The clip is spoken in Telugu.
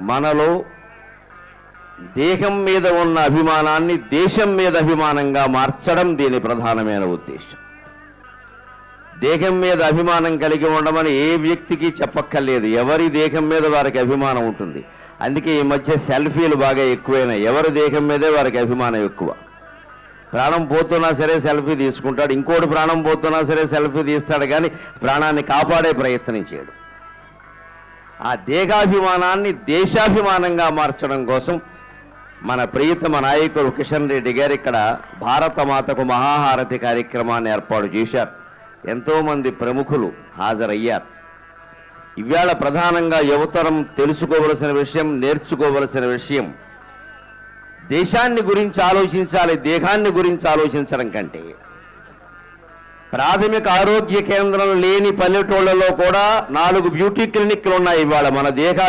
మనలో దేహం మీద ఉన్న అభిమానాన్ని దేశం మీద అభిమానంగా మార్చడం దీని ప్రధానమైన ఉద్దేశం. దేహం మీద అభిమానం కలిగి ఉండమని ఏ వ్యక్తికి చెప్పక్కర్లేదు. ఎవరి దేహం మీద వారికి అభిమానం ఉంటుంది. అందుకే ఈ మధ్య సెల్ఫీలు బాగా ఎక్కువైనాయి. ఎవరి దేహం మీదే వారికి అభిమానం ఎక్కువ. ప్రాణం పోతున్నా సరే సెల్ఫీ తీసుకుంటాడు. ఇంకోటి ప్రాణం పోతున్నా సరే సెల్ఫీ తీస్తాడు కానీ ప్రాణాన్ని కాపాడే ప్రయత్నం చేయడు. ఆ దేగాభిమానాన్ని దేశాభిమానంగా మార్చడం కోసం మన ప్రియతమ నాయకుడు కిషన్ రెడ్డి గారు ఇక్కడ భారత మాతకు మహాహారతి కార్యక్రమాన్ని ఏర్పాటు చేశారు. ఎంతోమంది ప్రముఖులు హాజరయ్యారు. ఇవాళ ప్రధానంగా యువతరం తెలుసుకోవలసిన విషయం నేర్చుకోవలసిన విషయం దేశాన్ని గురించి ఆలోచించాలి దేహాన్ని గురించి ఆలోచించడం కంటే ప్రాథమిక ఆరోగ్య కేంద్రం లేని పల్లెటూళ్ళలో కూడా నాలుగు బ్యూటీ క్లినిక్లు ఉన్నాయి ఇవాళ మన దేహ